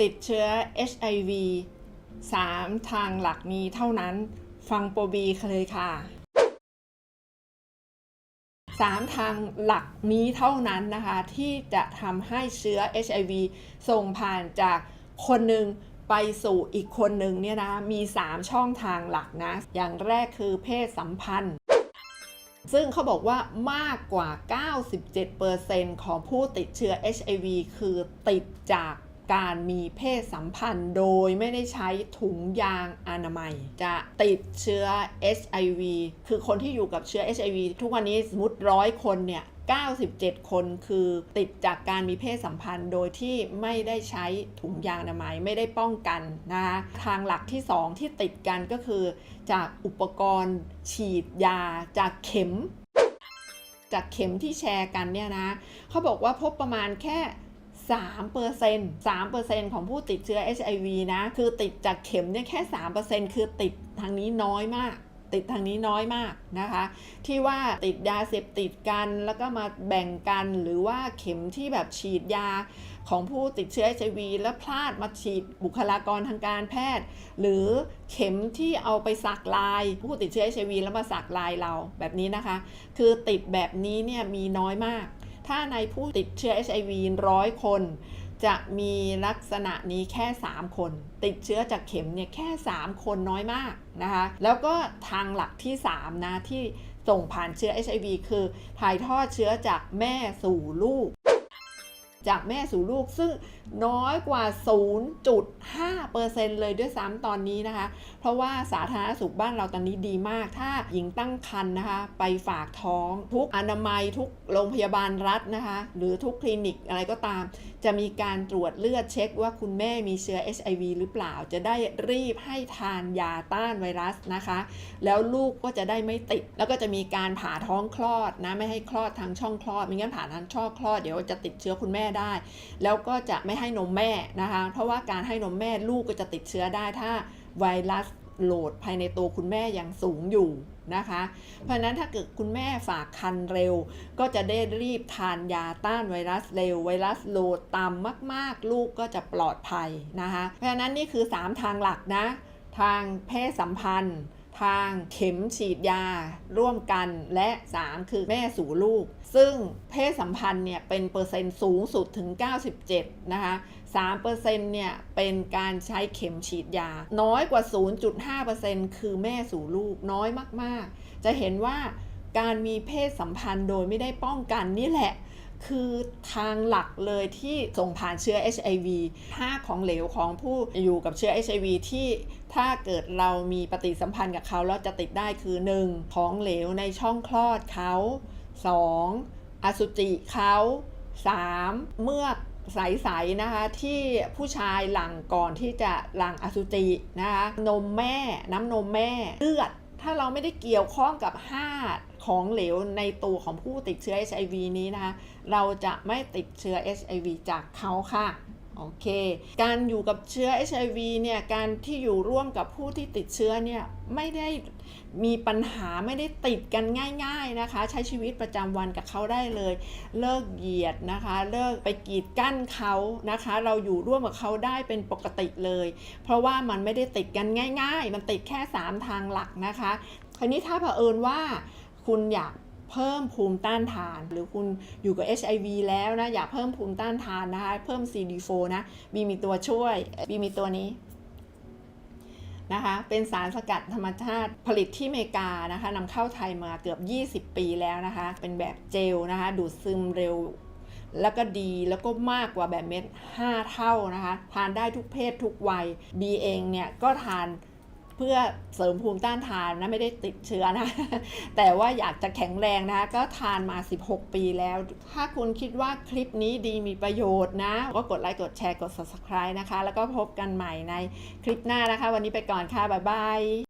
ติดเชื้อ HIV 3 ทางหลักนี้เท่านั้น ฟังโปรบีเลยค่ะ 3 ทางหลักนี้เท่านั้นนะคะ ที่จะทำให้เชื้อ HIV ส่งผ่านจากคนหนึ่งไปสู่อีกคนหนึ่งเนี่ยนะ มี 3 ช่องทางหลักนะ อย่างแรกคือเพศสัมพันธ์ ซึ่งเขาบอกว่ามากกว่า 97%ของผู้ติดเชื้อ HIV คือติดจาก การมีเพศสัมพันธ์โดยไม่ได้ใช้ถุงยางอนามัย จะติดเชื้อ HIV คือคนที่อยู่กับเชื้อ HIV ทุกวันนี้สมมติร้อยคนเนี่ย97 คนคือติดจากการมีเพศสัมพันธ์โดยที่ไม่ได้ใช้ถุงยางอนามัยไม่ได้ป้องกันนะคะทางหลักที่ 2 ที่ติดกันก็คือ จากอุปกรณ์ฉีดยาจากเข็ม จากเข็มที่แชร์กันเนี่ยนะเขาบอกว่าพบประมาณแค่ 3% 3%ของผู้ติดเชื้อ HIV นะ คือติดจากเข็มเนี่ยแค่ 3%คือติดทางนี้น้อยมาก ติดทางนี้น้อยมากนะคะ ที่ว่าติดยาเสพติดกันแล้วก็มาแบ่งกันหรือว่าเข็มที่แบบฉีดยาของผู้ติดเชื้อ HIV แล้วพลาดมาฉีดบุคลากรทางการแพทย์ หรือเข็มที่เอาไปสักลาย ผู้ติดเชื้อ HIV แล้วมาสักลายเราแบบนี้นะคะ คือติดแบบนี้เนี่ยมีน้อยมาก ถ้าในผู้ติดเชื้อ HIV ร้อยคน จะมีลักษณะนี้แค่ 3 คน ติดเชื้อจากเข็มเนี่ยแค่ 3 คนน้อยมากนะคะ แล้วก็ทางหลักที่ 3 นะที่ส่งผ่านเชื้อ HIV คือถ่ายทอดเชื้อจากแม่สู่ลูก จากแม่สู่ลูกซึ่งน้อยกว่า 0.5%เลยด้วยซ้ำตอนนี้นะคะ เพราะว่าสาธารณสุขบ้านเราตอนนี้ดีมาก ถ้าหญิงตั้งครรภ์นะคะ ไปฝากท้อง ทุกอนามัยทุกโรงพยาบาลรัฐนะคะ หรือทุกคลินิกอะไรก็ตาม จะมีการตรวจเลือดเช็คว่าคุณแม่มีเชื้อ HIV หรือเปล่า จะได้รีบให้ทานยาต้านไวรัสนะคะ แล้วลูกก็จะได้ไม่ติด แล้วก็จะมีการผ่าท้องคลอดนะ ไม่ให้คลอดทางช่องคลอด ไม่งั้นผ่าทางช่องคลอดเดี๋ยวจะติดเชื้อคุณแม่ได้ แล้วก็จะไม่ให้นมแม่นะคะ เพราะว่าการให้นมแม่ลูกก็จะติดเชื้อได้ถ้าไวรัสโหลดภายในตัวคุณแม่ยังสูงอยู่นะคะ เพราะฉะนั้นถ้าเกิดคุณแม่ฝากคันเร็ว ก็จะได้รีบทานยาต้านไวรัสเร็ว ไวรัสโหลดต่ำมาก ๆ ลูกก็จะปลอดภัยนะคะ เพราะฉะนั้นนี่คือ 3 ทางหลักนะ ทางเพศสัมพันธ์ ทางเข็มฉีดยา ร่วมกันและ 3 คือแม่สู่ลูก ซึ่งเพศสัมพันธ์เนี่ยเป็นเปอร์เซ็นต์สูงสุดถึง 97 นะคะ3%เนี่ยเป็นการใช้เข็มฉีดยา น้อยกว่า 0.5%คือแม่สู่ลูกน้อยมากๆ จะเห็นว่าการมีเพศสัมพันธ์โดยไม่ได้ป้องกันนี่แหละ คือทางหลักเลยที่ส่งผ่านเชื้อ HIV ค่าของเหลวของผู้อยู่กับเชื้อ HIV ที่ถ้าเกิดเรามีปฏิสัมพันธ์กับเขาแล้วจะติดได้คือ 1. ของเหลวในช่องคลอดเขา 2. อสุจิเขา 3. เมือกใสๆนะคะที่ผู้ชายหลังก่อนที่จะหลังอสุจินะคะนมแม่น้ำนมแม่เลือด ถ้าเราไม่ได้เกี่ยวข้องกับ 5 ของเหลวในตัวของผู้ติดเชื้อ HIV นี้นะคะ เราจะไม่ติดเชื้อ HIV จากเขาค่ะ โอเค การอยู่กับเชื้อ HIV เนี่ย การที่อยู่ร่วมกับผู้ที่ติดเชื้อเนี่ยไม่ได้มีปัญหาไม่ได้ติดกันง่าย ๆนะคะ ใช้ชีวิตประจำวันกับเขาได้เลย เลิกเหยียดนะคะ เลิกไปกีดกั้นเขานะคะ เราอยู่ร่วมกับเขาได้เป็นปกติเลย เพราะว่ามันไม่ได้ติดกันง่าย ๆ มันติดแค่ 3 ทางหลักนะคะคราวนี้ถ้าเผอิญว่าคุณอยาก เพิ่มภูมิต้านทาน หรือคุณอยู่กับ HIV แล้วนะ อยากเพิ่มภูมิต้านทานนะคะ เพิ่ม CD4 นะบีมีตัวช่วย บีมีตัวนี้นะคะเป็นสารสกัดธรรมชาติผลิตที่อเมริกานะคะนำเข้าไทยมาเกือบ 20 ปีแล้วนะคะ เป็นแบบเจลนะคะ ดูดซึมเร็ว แล้วก็ดีแล้วก็มากกว่าแบบเม็ด 5 เท่านะคะ ทานได้ทุกเพศทุกวัย บีเองเนี่ยก็ทาน เพื่อเสริมภูมิต้านทานนะไม่ได้ติดเชื้อนะ แต่ว่าอยากจะแข็งแรงนะคะก็ทานมา 16 ปีแล้ว ถ้าคุณคิดว่าคลิปนี้ดีมีประโยชน์นะ ก็กดไลค์กดแชร์กด subscribe นะคะ แล้วก็พบกันใหม่ในคลิปหน้านะคะ วันนี้ไปก่อนค่ะ บ๊ายบาย